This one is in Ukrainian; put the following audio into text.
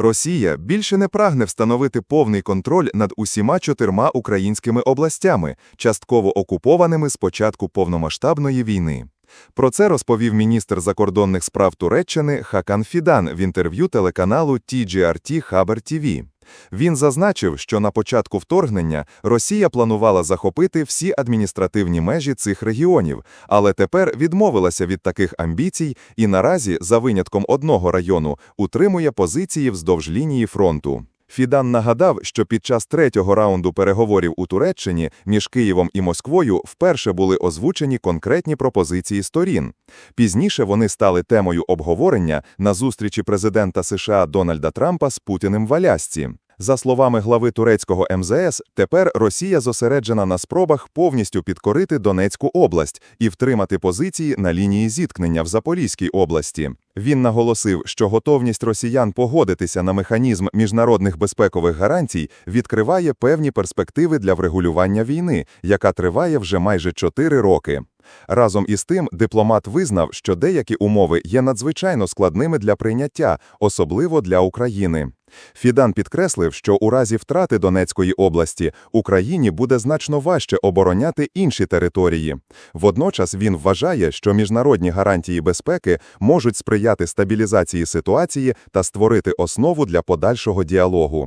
Росія більше не прагне встановити повний контроль над усіма чотирма українськими областями, частково окупованими з початку повномасштабної війни. Про це розповів міністр закордонних справ Туреччини Хакан Фідан в інтерв'ю телеканалу TGRT Хабер TV. Він зазначив, що на початку вторгнення Росія планувала захопити всі адміністративні межі цих регіонів, але тепер відмовилася від таких амбіцій і наразі, за винятком одного району, утримує позиції вздовж лінії фронту. Фідан нагадав, що під час третього раунду переговорів у Туреччині між Києвом і Москвою вперше були озвучені конкретні пропозиції сторін. Пізніше вони стали темою обговорення на зустрічі президента США Дональда Трампа з Путіним в Алясці. За словами глави турецького МЗС, тепер Росія зосереджена на спробах повністю підкорити Донецьку область і втримати позиції на лінії зіткнення в Запорізькій області. Він наголосив, що готовність росіян погодитися на механізм міжнародних безпекових гарантій відкриває певні перспективи для врегулювання війни, яка триває вже майже чотири роки. Разом із тим, дипломат визнав, що деякі умови є надзвичайно складними для прийняття, особливо для України. Фідан підкреслив, що у разі втрати Донецької області Україні буде значно важче обороняти інші території. Водночас він вважає, що міжнародні гарантії безпеки можуть сприяти стабілізації ситуації та створити основу для подальшого діалогу.